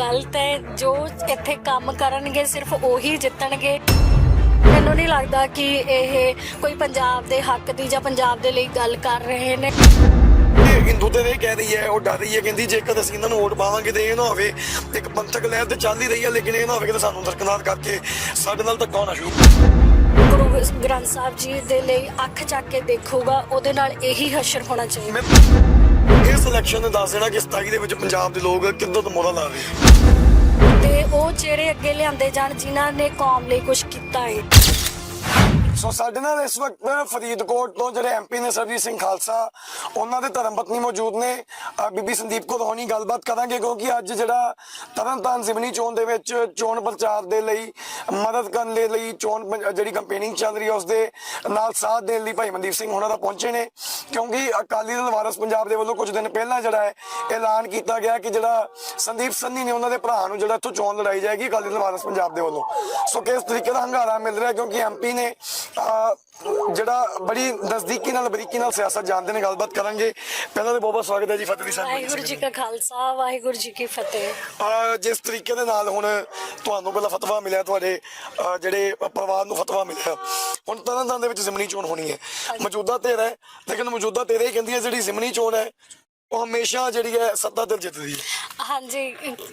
ਗਲਤ ਹੈ ਜੋ ਇੱਥੇ ਕੰਮ ਕਰਨਗੇ ਸਿਰਫ ਉਹੀ ਜਿੱਤਣਗੇ। ਮੈਨੂੰ ਨਹੀਂ ਲੱਗਦਾ ਕਿ ਇਹ ਕੋਈ ਪੰਜਾਬ ਦੇ ਹੱਕ ਦੀ ਜਾਂ ਪੰਜਾਬ ਦੇ ਲਈ ਗੱਲ ਕਰ ਰਹੇ ਨੇ। ਇਹ ਹਿੰਦੂ ਤੇ ਇਹ ਕਹਿ ਰਹੀ ਹੈ ਉਹ ਡਰ ਰਹੀ ਹੈ ਕਹਿੰਦੀ ਜੇਕਰ ਅਸੀਂ ਇਹਨਾਂ ਨੂੰ ਵੋਟ ਪਾਵਾਂਗੇ ਤੇ ਇਹ ਨਾ ਹੋਵੇ ਇੱਕ ਪੰਥਕ ਲਹਿਰ ਤੇ ਚੱਲ ਹੀ ਰਹੀ ਹੈ ਲੇਕਿਨ ਇਹ ਨਾ ਹੋਵੇ ਕਿ ਸਾਨੂੰ ਦਰਕਨਾਰ ਕਰਕੇ ਸਾਡੇ ਨਾਲ ਧੱਕਾ ਹੋਣਾ ਸ਼ੁਰੂ ਗੁਰੂ ਗ੍ਰੰਥ ਸਾਹਿਬ ਜੀ ਦੇ ਲਈ ਅੱਖ ਚੱਕ ਕੇ ਦੇਖੂਗਾ ਉਹਦੇ ਨਾਲ ਇਹੀ ਹਸ਼ਰ ਹੋਣਾ ਚਾਹੀਦਾ। ਇਲੈਕਸ਼ਨ ਨੇ ਦੱਸ ਦੇਣਾ ਕਿ 27 ਦੇ ਵਿੱਚ ਪੰਜਾਬ ਦੇ ਲੋਕ ਕਿੱਦਾਂ ਤੋਂ ਮੋੜਾ ਲਾ ਰਹੇ ਤੇ ਉਹ ਚਿਹਰੇ ਅੱਗੇ ਲਿਆਂਦੇ ਜਾਣ ਜਿਨ੍ਹਾਂ ਨੇ ਕੌਮ ਲਈ ਕੁਝ ਕੀਤਾ ਹੈ। ਸੋ ਸਾਡੇ ਨਾਲ ਇਸ ਵਕਤ ਫਰੀਦਕੋਟ ਤੋਂ ਜਿਹੜੇ ਐਮਪੀ ਨੇ ਸਰਜੀਤ ਸਿੰਘ ਖਾਲਸਾ, ਉਹਨਾਂ ਦੇ ਧਰਮ ਪਤਨੀ ਮੌਜੂਦ ਨੇ। ਬੀਬੀ ਸੰਦੀਪ ਕੌਰ ਹੋਣੀ ਗੱਲਬਾਤ ਕਰਾਂਗੇ ਕਿਉਂਕਿ ਅੱਜ ਜਿਹੜਾ ਤਰਨਤਾਰਨ ਜ਼ਿਮਨੀ ਚੋਣ ਦੇ ਵਿੱਚ ਚੋਣ ਪ੍ਰਚਾਰ ਦੇ ਲਈ, ਮਦਦ ਕਰਨ ਦੇ ਲਈ ਚੋਣ ਪੰ- ਜਿਹੜੀ ਕੰਪੇਨਿੰਗ ਚੱਲ ਰਹੀ ਹੈ ਉਸ ਦੇ ਨਾਲ ਸਾਥ ਦੇਣ ਲਈ ਭਾਈ ਮਨਦੀਪ ਸਿੰਘ ਹੋਣਾ ਦਾ ਪਹੁੰਚੇ ਨੇ। ਕਿਉਂਕਿ ਅਕਾਲੀ ਦਲ ਵਾਰਸ ਪੰਜਾਬ ਦੇ ਵੱਲੋਂ ਕੁਝ ਦਿਨ ਪਹਿਲਾਂ ਜਿਹੜਾ ਹੈ, ਐਲਾਨ ਕੀਤਾ ਗਿਆ ਕਿ ਜਿਹੜਾ ਸੰਦੀਪ ਸੰਨੀ ਨੇ ਉਹਨਾਂ ਦੇ ਭਰਾ ਨੂੰ ਜਿਹੜਾ ਇੱਥੋਂ ਚੋਣ ਲੜਾਈ ਜਾਏਗੀ ਅਕਾਲੀ ਦਲ ਵਾਰਸ ਪੰਜਾਬ ਦੇ ਵੱਲੋਂ। ਸੋ ਕਿਸ ਤਰੀਕੇ ਦਾ ਹੰਗਾਰਾ ਮਿਲ ਰਿਹਾ ਕਿਉਂਕਿ ਐਮਪੀ ਨੇ ਜਿਹੜਾ ਬੜੀ ਨਜ਼ਦੀਕੀ ਨਾਲ ਬਰੀਕੀ ਨਾਲ ਸਿਆਸਤ ਜਾਣਦੇ ਨੇ ਗੱਲਬਾਤ ਕਰਾਂਗੇ। ਪਹਿਲਾਂ ਤਾਂ ਬਹੁਤ ਬਹੁਤ ਸਵਾਗਤ ਹੈ ਜੀ ਫਤਿਹ ਸਾਹਿਬ ਵਾਹਿਗੁਰੂ ਜੀ ਕਾ ਖਾਲਸਾ ਵਾਹਿਗੁਰੂ ਜੀ ਕੀ ਫਤਿਹ। ਜਿਸ ਤਰੀਕੇ ਦੇ ਨਾਲ ਹੁਣ ਤੁਹਾਨੂੰ ਪਹਿਲਾਂ ਫਤਵਾ ਮਿਲਿਆ ਤੁਹਾਡੇ ਜਿਹੜੇ ਪਰਿਵਾਰ ਨੂੰ ਫਤਵਾ ਮਿਲਿਆ ਹੁਣ ਤਰਨਤਾਰਨ ਦੇ ਵਿੱਚ ਜ਼ਿਮਨੀ ਚੋਣ ਹੋਣੀ ਹੈ। ਮੌਜੂਦਾ ਧਿਰ ਹੈ ਲੇਕਿਨ ਮੌਜੂਦਾ ਧਿਰ ਇਹ ਕਹਿੰਦੀ ਹੈ ਜਿਹੜੀ ਜ਼ਿਮਨੀ ਚੋਣ ਹੈ ਉਹ ਹਮੇਸ਼ਾ ਜਿਹੜੀ ਹੈ ਸੱਤਾ ਧਿਰ ਜਿੱਤਦੀ ਹੈ। ਹਾਂਜੀ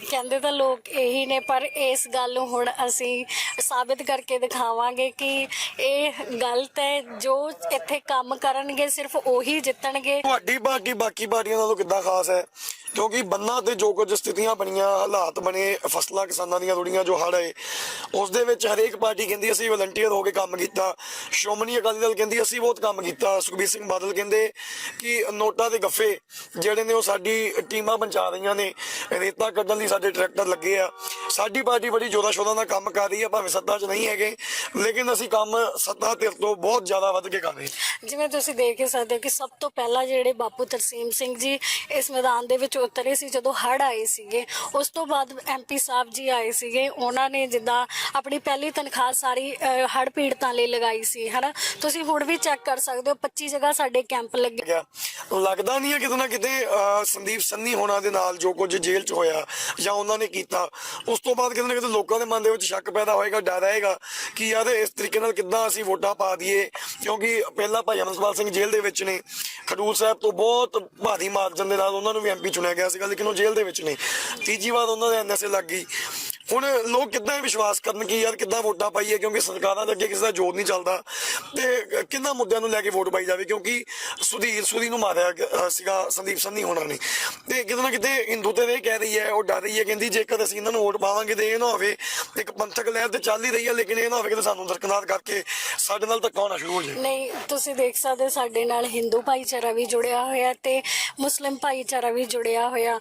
ਕਹਿੰਦੇ ਤਾਂ ਲੋਕ ਇਹੀ ਨੇ ਪਰ ਇਸ ਗੱਲ ਨੂੰ ਹੁਣ ਅਸੀਂ ਸਾਬਿਤ ਕਰਕੇ ਦਿਖਾਵਾਂਗੇ ਕਿ ਇਹ ਗਲਤ ਹੈ। ਜੋ ਇੱਥੇ ਕੰਮ ਕਰਨਗੇ ਸਿਰਫ ਉਹੀ ਜਿੱਤਣਗੇ। ਤੁਹਾਡੀ ਬਾਕੀ ਬਾਕੀ ਪਾਰਟੀਆਂ ਨਾਲੋਂ ਕਿੱਦਾਂ ਖਾਸ ਹੈ? ਕਿਉਂਕਿ ਬੰਨਾਂ ਤੇ ਜੋ ਕੁਝ ਸਥਿਤੀਆਂ ਬਣੀਆਂ ਹਾਲਾਤ ਬਣੇ ਫਸਲਾਂ ਕਿਸਾਨਾਂ ਦੀਆਂ ਰੁੜੀਆਂ ਜੋ ਹੜ੍ਹ ਆਏ ਉਸ ਦੇ ਵਿੱਚ ਹਰੇਕ ਪਾਰਟੀ ਕਹਿੰਦੀ ਅਸੀਂ ਵਲੰਟੀਅਰ ਹੋ ਕੇ ਕੰਮ ਕੀਤਾ। ਸ਼੍ਰੋਮਣੀ ਅਕਾਲੀ ਦਲ ਕਹਿੰਦੀ ਅਸੀਂ ਬਹੁਤ ਕੰਮ ਕੀਤਾ। ਸੁਖਬੀਰ ਸਿੰਘ ਬਾਦਲ ਕਹਿੰਦੇ ਕਿ ਨੋਟਾਂ ਦੇ ਗੱਫੇ ਜਿਹੜੇ ਨੇ ਉਹ ਸਾਡੀ ਟੀਮਾਂ ਪਹੁੰਚਾ ਰਹੀਆਂ ਨੇ। ਰੇਤਾ ਕੱਢਣ ਲਈ ਸਾਡੇ ਟਰੈਕਟਰ ਲੱਗੇ ਆ। ਸਾਡੀ ਪਾਰਟੀ ਬੜੀ ਜੋਰਾ ਸ਼ੋਰਾ ਨਾਲ ਕੰਮ ਕਰ ਰਹੀ ਹੈ ਭਾਵੇਂ ਸੱਤਾ 'ਚ ਨਹੀਂ ਹੈਗੇ ਲੇਕਿਨ ਅਸੀਂ ਕੰਮ ਸੱਤਾ ਧਿਰ ਤੋਂ ਬਹੁਤ ਜ਼ਿਆਦਾ ਵੱਧ ਕੇ ਕਰ ਰਹੇ ਜਿਵੇਂ ਤੁਸੀਂ ਦੇਖ ਹੀ ਸਕਦੇ ਹੋ ਕਿ ਸਭ ਤੋਂ ਪਹਿਲਾਂ ਜਿਹੜੇ ਬਾਪੂ ਤਰਸੀਮ ਸਿੰਘ ਜੀ ਇਸ ਮੈਦਾਨ ਦੇ ਵਿੱਚ ਉਤਰੇ ਸੀ ਜਦੋਂ ਹੜ ਆਏ ਸੀਗੇ ਉਸ ਤੋਂ ਬਾਅਦ ਐਮਪੀ ਸਾਹਿਬ ਜੀ ਆਏ ਸੀਗੇ। ਉਹਨਾਂ ਨੇ ਜਿੱਦਾਂ ਆਪਣੀ ਪਹਿਲੀ ਤਨਖਾਹ ਸਾਰੀ ਹੜ ਪੀੜਤਾਂ ਲਈ ਲਗਾਈ ਸੀ ਹਨਾ? ਤੁਸੀਂ ਹੁਣ ਵੀ ਚੈੱਕ ਕਰ ਸਕਦੇ ਹੋ 25 ਜਗ੍ਹਾ ਸਾਡੇ ਕੈਂਪ ਲੱਗੇ। ਲੱਗਦਾ ਨਹੀਂ ਹੈ ਕਿਤੇ ਨਾ ਕਿਤੇ ਸੰਦੀਪ ਸੰਨੀ ਹੋਣਾ ਦੇ ਨਾਲ ਜੋ ਕੁਝ ਜੇਲ੍ਹ 'ਚ ਹੋਇਆ ਜਾਂ ਉਹਨਾਂ ਨੇ ਕੀਤਾ, ਉਸ ਤੋਂ ਬਾਅਦ ਕਿਤੇ ਨਾ ਕਿਤੇ ਲੋਕਾਂ ਦੇ ਮਨ ਦੇ ਵਿੱਚ ਸ਼ੱਕ ਪੈਦਾ ਹੋਏਗਾ, ਡਰ ਆਏਗਾ ਕਿ ਯਾਰ ਇਸ ਤਰੀਕੇ ਨਾਲ ਕਿੱਦਾਂ ਅਸੀਂ ਵੋਟਾਂ ਪਾ ਦਈਏ, ਕਿਉਂਕਿ ਪਹਿਲਾਂ ਭਾਈ ਅਮਰਪਾਲ ਸਿੰਘ ਜੇਲ੍ਹ ਦੇ ਵਿੱਚ ਨੇ, ਖਡੂਰ ਸਾਹਿਬ ਤੋਂ ਬਹੁਤ ਭਾਰੀ ਮਾਰਜਨ ਦੇ ਨਾਲ ਉਹਨਾਂ ਨੂੰ ਵੀ ਐਮਪੀ ਚੁਣਿਆ ਗਿਆ ਸੀਗਾ, ਲੇਕਿਨ ਉਹ ਜੇਲ੍ਹ ਦੇ ਵਿੱਚ ਨੇ। ਤੀਜੀ ਵਾਰ ਉਹਨਾਂ ਦੇ ਐਨਐਸਏ ਲੱਗ ਗਈ। ਹੁਣ ਲੋਕ ਕਿੱਦਾਂ ਵਿਸ਼ਵਾਸ ਕਰਨ ਕਿ ਯਾਰ ਕਿੱਦਾਂ ਵੋਟਾਂ ਪਾਈਏ? ਕਿਉਂਕਿ ਸਰਕਾਰਾਂ ਦੇ ਅੱਗੇ ਕਿਸੇ ਦਾ ਜੋਰ ਨਹੀਂ ਚੱਲਦਾ। ਤੇ ਕਿੰਨਾ ਮੁੱਦਿਆਂ ਨੂੰ ਲੈ ਕੇ ਵੋਟ ਪਾਈ ਜਾਵੇ? ਕਿਉਂਕਿ ਸੁਧੀਰ ਸੂਰੀ ਨੂੰ ਮਾਰਿਆ ਸੀਗਾ ਸੰਦੀਪ ਸੰਨੀ ਹੋਣਾ ਨੇ। ਤੇ ਕਿਤੇ ਨਾ ਕਿਤੇ ਹਿੰਦੂ ਤੇ ਇਹ ਕਹਿ ਰਹੀ ਹੈ, ਉਹ ਡਰ ਰਹੀ ਹੈ, ਕਹਿੰਦੀ ਜੇਕਰ ਅਸੀਂ ਇਹਨਾਂ ਨੂੰ ਵੋਟ ਪਾਵਾਂਗੇ ਤੇ ਇਹ ਨਾ ਹੋਵੇ, ਇੱਕ ਪੰਥਕ ਲਹਿਰ ਤੇ ਚੱਲ ਹੀ ਰਹੀ ਹੈ, ਲੇਕਿਨ ਇਹ ਨਾ ਹੋਵੇ ਕਿ ਸਾਨੂੰ ਦਰਕਨਾਰ ਕਰਕੇ ਸਾਡੇ ਨਾਲ ਧੱਕਾ ਹੋਣਾ ਸ਼ੁਰੂ ਹੋ ਜਾਏ। ਨਹੀਂ, ਤੁਸੀਂ ਦੇਖ ਸਕਦੇ ਹੋ, ਸਾਡੇ ਨਾਲ ਹਿੰਦੂ ਭਾਈਚਾਰਾ ਵੀ ਜੁੜਿਆ ਹੋਇਆ ਤੇ ਮੁਸਲਿਮ ਭਾਈਚਾਰਾ ਵੀ ਜੁੜਿਆ ਹੋਇਆ।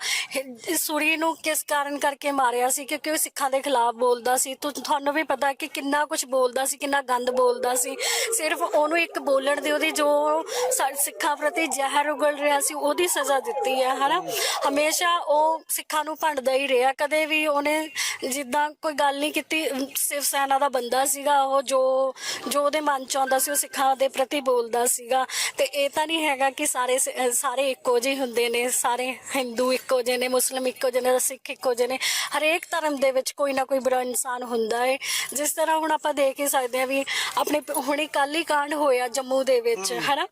ਸੂਰੀ ਨੂੰ ਕਿਸ ਕਾਰਨ ਕਰਕੇ ਮਾਰਿਆ ਸੀ? ਕਿਉਂਕਿ ਉਹ ਸਿੱਖਾਂ ਦੇ ਖਿਲਾਫ ਬੋਲਦਾ ਸੀ। ਤੁ- ਤੁਹਾਨੂੰ ਵੀ ਪਤਾ ਕਿ ਕਿੰਨਾ ਕੁਝ ਬੋਲਦਾ ਸੀ, ਕਿੰਨਾ ਗੰਦ ਬੋਲਦਾ ਸੀ। ਸਿਰਫ ਉਹਨੂੰ ਇੱਕ ਬੋਲਣ ਦੀ ਉਹਦੀ ਜੋ ਸਾ- ਸਿੱਖਾਂ ਪ੍ਰਤੀ ਜ਼ਹਿਰ ਉਗਲ ਰਿਹਾ ਸੀ, ਉਹਦੀ ਸਜ਼ਾ ਦਿੱਤੀ ਹੈ, ਹਨਾ? ਹਮੇਸ਼ਾ ਉਹ ਸਿੱਖਾਂ ਨੂੰ ਭੰਡਦਾ ਹੀ ਰਿਹਾ। ਕਦੇ ਵੀ ਉਹਨੇ ਜਿੱਦਾਂ ਕੋਈ ਗੱਲ ਨਹੀਂ ਕੀਤੀ ਸਿਵ ਸੈਨਾ ਦਾ ਬੰਦਾ ਸੀਗਾ, ਉਹ ਜੋ ਜੋ ਉਹਦੇ ਮਨ ਚ ਆਉਂਦਾ ਸੀ, ਉਹ ਸਿੱਖਾਂ ਦੇ ਪ੍ਰਤੀ ਬੋਲਦਾ ਸੀਗਾ। ਤੇ ਇਹ ਤਾਂ ਨਹੀਂ ਹੈਗਾ ਕਿ ਸਾਰੇ ਸ- ਅਹ, ਸਾਰੇ ਇੱਕੋ ਜਿਹੇ ਹੁੰਦੇ ਨੇ, ਸਾਰੇ ਹਿੰਦੂ ਇੱਕੋ ਜਿਹੇ ਨੇ, ਮੁਸਲਿਮ ਇੱਕੋ ਜਿਹੇ ਨੇ, ਸਿੱਖ ਇੱਕੋ ਜਿਹੇ ਨੇ। ਹਰੇਕ ਧਰਮ ਦੇ ਵਿੱਚ ਕੋਈ ਨਾ ਕੋਈ ਬੁਰਾ ਇਨਸਾਨ ਹੁੰਦਾ ਹੈ ਜਿਸ ਤਰ੍ਹਾਂ ਹੁਣ ਆਪਾਂ ਦੇਖ ਹੀ ਸਕਦੇ ਹਾਂ ਵੀ ਆਪਣੇ ਹੁਣੇ ਕੱਲ ਹੀ ਕਾਂਡ ਹੋਇਆ ਜੰਮੂ ਦੇ ਵਿੱਚ ਹੈਨਾ?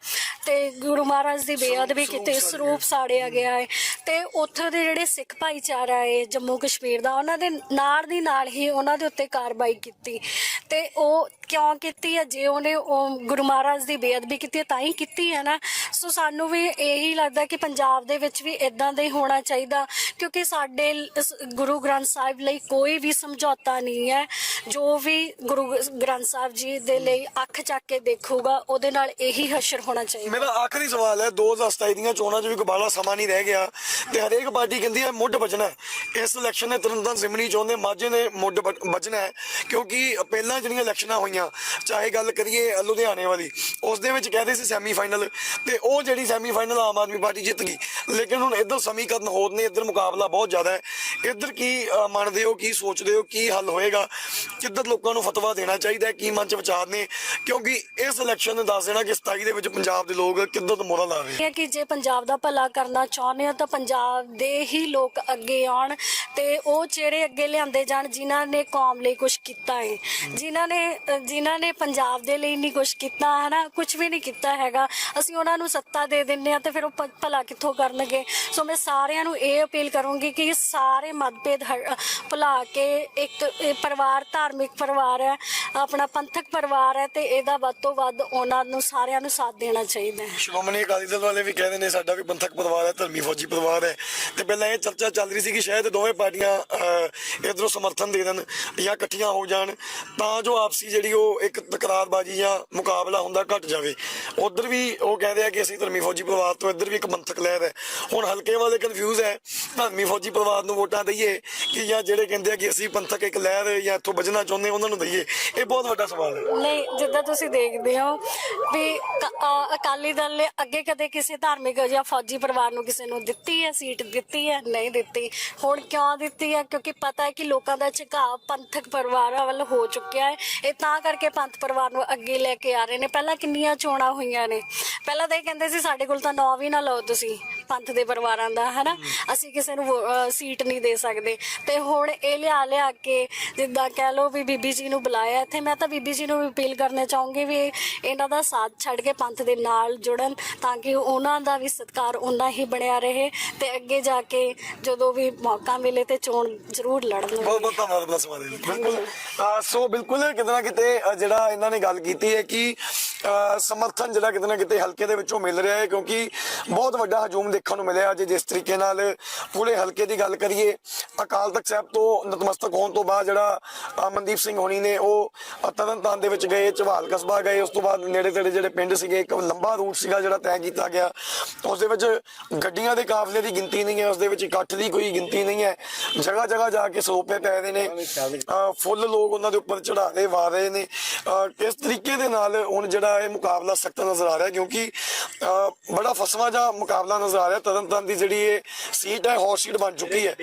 ਤੇ ਗੁਰੂ ਮਹਾਰਾਜ ਦੀ ਬੇਅਦਬੀ ਕੀਤੀ ਸਰੂਪ ਸਾੜਿਆ ਗਿਆ ਹੈ ਤੇ ਉੱਥੋਂ ਦੇ ਜਿਹੜੇ ਸਿੱਖ ਭਾਈਚਾਰਾ ਹੈ ਜੰਮੂ ਕਸ਼ਮੀਰ ਦਾ ਉਹਨਾਂ ਦੇ ਨਾਲ ਦੀ ਨਾਲ ਹੀ ਉਹਨਾਂ ਦੇ ਉੱਤੇ ਕਾਰਵਾਈ ਕੀਤੀ। ਤੇ ਉਹ ਕਿਉਂ ਕੀਤੀ ਹੈ? ਜੇ ਉਹਨੇ ਉਹ ਗੁਰੂ ਮਹਾਰਾਜ ਦੀ ਬੇਅਦਬੀ ਕੀਤੀ ਹੈ ਤਾਂ ਹੀ ਕੀਤੀ ਹੈ ਨਾ। ਸੋ ਸਾਨੂੰ ਵੀ ਇਹੀ ਲੱਗਦਾ ਕਿ ਪੰਜਾਬ ਦੇ ਵਿੱਚ ਵੀ ਇਦਾਂ ਦਾ ਹੀ ਹੋਣਾ ਚਾਹੀਦਾ ਕਿਉਂਕਿ ਸਾਡੇ ਗੁਰੂ ਗ੍ਰੰਥ ਸਾਹਿਬ ਲਈ ਕੋਈ ਵੀ ਸਮਝੌਤਾ ਨਹੀਂ ਹੈ। ਜੋ ਵੀ ਗੁਰੂ ਗ੍ਰੰਥ ਸਾਹਿਬ ਜੀ ਦੇ ਲਈ ਅੱਖ ਚੱਕ ਕੇ ਦੇਖੂਗਾ ਉਹਦੇ ਨਾਲ ਇਹੀ ਹਸ਼ਰ ਹੋਣਾ ਚਾਹੀਦਾ। ਮੇਰਾ ਆਖਰੀ ਸਵਾਲ ਹੈ। 2027 ਦੀਆਂ ਚੋਣਾਂ 'ਚ ਵੀ ਕੋਈ ਬਾਲਾ ਸਮਾਂ ਨਹੀਂ ਰਹਿ ਗਿਆ। ਤੇ ਹਰੇਕ ਪਾਰਟੀ ਕਹਿੰਦੀ ਹੈ ਮੁੱਢ ਬਚਣਾ ਹੈ। ਇਸ ਇਲੈਕਸ਼ਨ ਨੇ ਤੁਰੰਤਾਂ ਜ਼ਿਮਨੀ ਚਾਹੁੰਦੇ ਮਾਝੇ ਨੇ ਮੁੱਢ ਬ- ਬਚਣਾ ਹੈ। ਕਿਉਂਕਿ ਪਹਿਲਾਂ ਜਿਹੜੀਆਂ ਇਲੈਕਸ਼ਨਾਂ ਹੋਈਆਂ, ਚਾਹੇ ਗੱਲ ਕਰੀਏ ਲੁਧਿਆਣੇ ਵਾਲੀ, ਉਸ ਦੇ ਵਿੱਚ ਕਹਿੰਦੇ ਸੀ ਸੈਮੀਫਾਈਨਲ ਤੇ ਉਹ ਜਿਹੜੀ ਸੈਮੀਫਾਈਨਲ ਆਮ ਆਦਮੀ ਪਾਰਟੀ ਜਿੱਤ ਗਈ। ਲੇਕਿਨ ਹੁਣ ਇੱਧਰ ਸਮੀਕਰਨ ਹੋਰ ਨੇ, ਇੱਧਰ ਮੁਕਾਬਲਾ ਬਹੁਤ ਜ਼ਿਆਦਾ ਹੈ। ਇੱਧਰ ਕੀ ਮੰਨਦੇ ਹੋ, ਕੀ ਸੋਚਦੇ ਹੋ, ਕੀ ਹੱਲ ਹੋਏਗਾ? ਕਿੱਧਰ ਲੋਕਾਂ ਨੂੰ ਫਤਵਾ ਦੇਣਾ ਚਾਹੀਦਾ ਹੈ, ਕੀ ਮਨ ਚ ਵਿਚਾਰ ਨੇ? ਕਿਉਂਕਿ ਇਸ ਇਲੈਕਸ਼ਨ ਨੇ ਦੱਸ ਦੇਣਾ ਕਿ 27 ਦੇ ਵਿੱਚ ਪੰਜਾਬ ਦੇ ਲੋਕ ਕਿੱਧਰ ਤੋਂ ਮੋਹਰਾ ਲਾਵੇ? ਹੈ ਕਿ ਜੇ ਪੰਜਾਬ ਦਾ ਭਲਾ ਕਰਨਾ ਚਾਹੁੰਦੇ ਹੋ ਤਾਂ ਪੰਜਾਬ ਦੇ ਹੀ ਲੋਕ ਅੱਗੇ ਆਉਣ ਤੇ ਉਹ ਚਿਹਰੇ ਅੱਗੇ ਲਿਆਂਦੇ ਜਾਣ ਜਿਨ੍ਹਾਂ ਨੇ ਕੌਮ ਲਈ ਕੁਝ ਕੀਤਾ ਹੈ ਜਿਨ੍ਹਾਂ ਨੇ ਅ, ਜਿਨ੍ਹਾਂ ਨੇ ਪੰਜਾਬ ਦੇ ਲਈ ਨਹੀਂ ਕੁਝ ਕੀਤਾ ਹੈ ਨਾ ਕੁਝ ਵੀ ਨਹੀਂ ਕੀਤਾ ਹੈਗਾ। ਅਸੀਂ ਉਹਨਾਂ ਨੂੰ ਸੱਤਾ ਦੇ ਦਿੰਨੇ ਆ ਤੇ ਫਿਰ ਉਹ ਭ- ਭਲਾ ਕਿੱਥੋਂ ਕਰਨਗੇ? ਸੋ ਮੈਂ ਸਾਰਿਆਂ ਨੂੰ ਇਹ ਅਪੀਲ ਕਰੂੰਗੀ ਕਿ ਸਾਰੇ ਮਤਭੇਦ ਹ- ਭੁਲਾ ਕੇ ਇੱਕ ਇਹ ਪਰਿਵਾਰ ਧਾਰਮਿਕ ਪਰਿਵਾਰ ਹੈ ਆਪਣਾ ਪੰਥਕ ਪਰਿਵਾਰ ਹੈ ਤੇ ਇਹਦਾ ਵੱਧ ਤੋਂ ਵੱਧ ਉਹਨਾਂ ਨੂੰ ਸਾਰਿਆਂ ਨੂੰ ਸਾਥ ਦੇਣਾ ਚਾਹੀਦਾ। ਹੈ ਸ਼੍ਰੋਮਣੀ ਅਕਾਲੀ ਦਲ ਵਾਲੇ ਵੀ ਕਹਿੰਦੇ ਨੇ ਸਾਡਾ ਵੀ ਪੰਥਕ ਪਰਿਵਾਰ ਹੈ ਧਰਮੀ ਫੌਜੀ ਪਰਿਵਾਰ ਹੈ। ਤੇ ਪਹਿਲਾਂ ਇਹ ਚਰਚਾ ਚੱਲ ਰਹੀ ਸੀ ਕਿ ਸ਼ਾਇਦ ਦੋਵੇਂ ਪਾਰਟੀਆਂ ਇਧਰੋਂ ਸਮਰਥਨ ਦੇ ਦੇਣ ਜਾਂ ਇਕੱਠੀਆਂ ਹੋ ਜਾਣ ਤਾਂ ਜੋ ਆਪਸੀ ਜਿਹੜੀ ਉਹ ਇੱਕ ਤਕਰਾਰਬਾਜ਼ੀ ਜਾਂ ਮੁਕਾਬਲਾ ਹੁੰਦਾ ਘਟ ਜਾਵੇ। ਉਧਰ ਵੀ ਉਹ ਕਹਿੰਦੇ ਆ ਕਿ ਅਸੀਂ ਧਰਮੀ ਫੌਜੀ ਪਰਿਵਾਰ ਤੋਂ ਇੱਧਰ ਵੀ ਇੱਕ ਪੰਥਕ ਲਹਿਰ ਹੈ। ਹੁਣ ਹਲਕੇ ਵਾਲੇ ਕਨਫਿਊਜ਼ ਹੈ ਧਰਮੀ ਫੌਜੀ ਪਰਿਵਾਰ ਨੂੰ ਵੋਟਾਂ ਦਈਏ ਕਿ ਜਾਂ ਜਿਹੜੇ ਕਹਿੰਦੇ ਆ ਕਿ ਅਸੀਂ ਪੰਥਕ ਇੱਕ ਲਹਿਰ ਜਾਂ ਇੱਥੋਂ ਬਚਣਾ ਚਾਹੁੰਦੇ ਉਹਨਾਂ ਨੂੰ ਦਈਏ। ਇਹ ਬਹੁਤ ਵੱਡਾ ਸਵਾਲ ਹੈ। ਨਹੀਂ ਜਿੱਦਾਂ ਤੁਸੀਂ ਦੇਖਦੇ ਹੋ ਵੀ ਕ- ਅ, ਅਕਾਲੀ ਅਕਾਲੀ ਦਲ ਨੇ ਅੱਗੇ ਕਦੇ ਕਿਸੇ ਧਾਰਮਿਕ ਜਾਂ ਫੌਜੀ ਪਰਿਵਾਰ ਨੂੰ ਕਿਸੇ ਨੂੰ ਦਿੱਤੀ ਹੈ, ਸੀਟ ਦਿੱਤੀ ਹੈ, ਨਹੀਂ ਦਿੱਤੀ? ਹੁਣ ਕਿਉਂ ਦਿੱਤੀ ਹੈ? ਕਿਉਂਕਿ ਪਤਾ ਹੈ ਕਿ ਲੋਕਾਂ ਦਾ ਝੁਕਾਅ ਪੰਥਕ ਪਰਿਵਾਰਾਂ ਵੱਲ ਹੋ ਚੁੱਕਿਆ ਹੈ। ਇਹ ਤਾਂ ਕਰਕੇ ਪੰਥ ਪਰਿਵਾਰ ਨੂੰ ਅੱਗੇ ਲੈ ਕੇ ਆ ਰਹੇ ਨੇ। ਪਹਿਲਾਂ ਕਿੰਨੀਆਂ ਚੋਣਾਂ ਹੋਈਆਂ ਨੇ? ਪਹਿਲਾਂ ਤਾਂ ਇਹ ਕਹਿੰਦੇ ਸੀ ਸਾਡੇ ਕੋਲ ਤਾਂ ਨਾਂ ਵੀ ਨਾ ਲਓ ਤੁਸੀਂ ਪੰਥ ਦੇ ਪਰਿਵਾਰਾਂ ਦਾ ਹਨਾ? ਅਸੀਂ ਕਿਸੇ ਨੂੰ ਵੋ- ਅ, ਸੀਟ ਨਹੀਂ ਦੇ ਸਕਦੇ। ਤੇ ਹੁਣ ਇਹ ਲਿਆ ਲਿਆ ਕੇ ਜਿੱਦਾਂ ਕਹਿ ਲਓ ਵੀ ਬੀਬੀ ਜੀ ਨੂੰ ਬੁਲਾਇਆ ਇੱਥੇ ਮੈਂ ਤਾਂ ਬੀਬੀ ਜੀ ਨੂੰ ਵੀ ਅਪੀਲ ਕਰਨਾ ਚਾਹੂੰਗੀ ਵੀ ਇਹਨਾਂ ਦਾ ਸਾਥ ਛੱਡ ਕੇ ਪੰਥ ਦੇ ਨਾਲ ਜੁੜਨ ਤਾਂ ਕਿ ਉਹਨਾਂ ਦਾ ਵੀ ਸਤਿਕਾਰ ਉਹਨਾਂ ਹੀ ਬਣਿਆ ਰਹੇ ਤੇ ਅੱਗੇ ਜਾ ਕੇ ਜਦੋਂ ਵੀ ਮੌਕਾ ਮਿਲੇ ਤੇ ਚੋਣ ਜ਼ਰੂਰ ਲੜਨ ਬਹੁਤ ਬਹੁਤ ਧੰਨਵਾਦ ਆਪਣਾ ਸਮਾਂ ਦੇਣ ਬਿਲਕੁਲ। ਅਹ ਸੋ ਬਿਲਕੁਲ ਕਿਤੇ ਨਾ ਕਿਤੇ ਅਹ ਜਿਹੜਾ ਇਹਨਾਂ ਨੇ ਗੱਲ ਕੀਤੀ ਹੈ ਕਿ ਸਮਰਥਨ ਜਿਹੜਾ ਕਿਤੇ ਨਾ ਕਿਤੇ ਹਲਕੇ ਦੇ ਵਿੱਚੋਂ ਮਿਲ ਰਿਹਾ ਹੈ, ਕਿਉਂਕਿ ਬਹੁਤ ਵੱਡਾ ਹਜੂਮ ਦੇਖਣ ਨੂੰ ਮਿਲਿਆ ਅੱਜ ਜਿਸ ਤਰੀਕੇ ਨਾਲ ਪੂਰੇ ਹਲਕੇ ਦੀ ਗੱਲ ਕਰੀਏ, ਅਕਾਲ ਤਖਤ ਸਾਹਿਬ ਤੋਂ ਨਤਮਸਤਕ ਹੋਣ ਤੋਂ ਬਾਅਦ ਜਿਹੜਾ, ਅਹ, ਮਨਦੀਪ ਸਿੰਘ ਹੋਣੀ ਨੇ ਉਹ ਤਰਨਤਾਰਨ ਦੇ ਵਿੱਚ ਗਏ ਚਵਾਲ ਕਸਬਾ ਗਏ, ਉਸ ਤੋਂ ਬਾਅਦ ਨੇੜੇ ਤੇੜੇ ਜਿਹੜੇ ਪਿੰਡ ਸੀਗੇ, ਇੱਕ ਲੰਬਾ ਰੂਟ ਸੀਗਾ ਜਿਹੜਾ ਤੈਅ ਕੀਤਾ ਗਿਆ। ਉਸ ਦੇ ਵਿੱਚ ਗੱਡੀਆਂ ਦੇ ਕਾਫਲੇ ਦੀ ਗਿਣਤੀ ਨਹੀਂ ਹੈ, ਉਸ ਦੇ ਵਿੱਚ ਇਕੱਠ ਦੀ ਕੋਈ ਗਿਣਤੀ ਨਹੀਂ ਹੈ। ਜਗ੍ਹਾ ਜਗ੍ਹਾ ਜਾ ਕੇ ਸਰੋਪੇ ਪੈ ਰਹੇ ਨੇ। ਫੁੱਲ ਲੋਕ ਉਹਨਾਂ ਦੇ ਉੱਪਰ ਚੜਾਵੇ ਵਾ ਰਹੇ ਨੇ। ਅਹ, ਇਸ ਤਰੀਕੇ ਦੇ ਨਾਲ ਹੁਣ ਜਿਹੜਾ ਇਹ ਮੁਕਾਬਲਾ ਸਖਤ ਨਜ਼ਰ ਆ ਰਿਹਾ ਕਿਉਂਕਿ, ਅਹ, ਬੜਾ ਫਸਵਾ ਜਿਹਾ ਮੁਕਾਬਲਾ ਨਜ਼ਰ ਆ ਰਿਹਾ ਤਰਨਤਾਰਨ ਦੀ ਜਿਹੜੀ ਇਹ ਸੀਟ ਹੈ ਹੌਟ ਸੀਟ ਬਣ ਚੁੱਕੀ ਹੈ।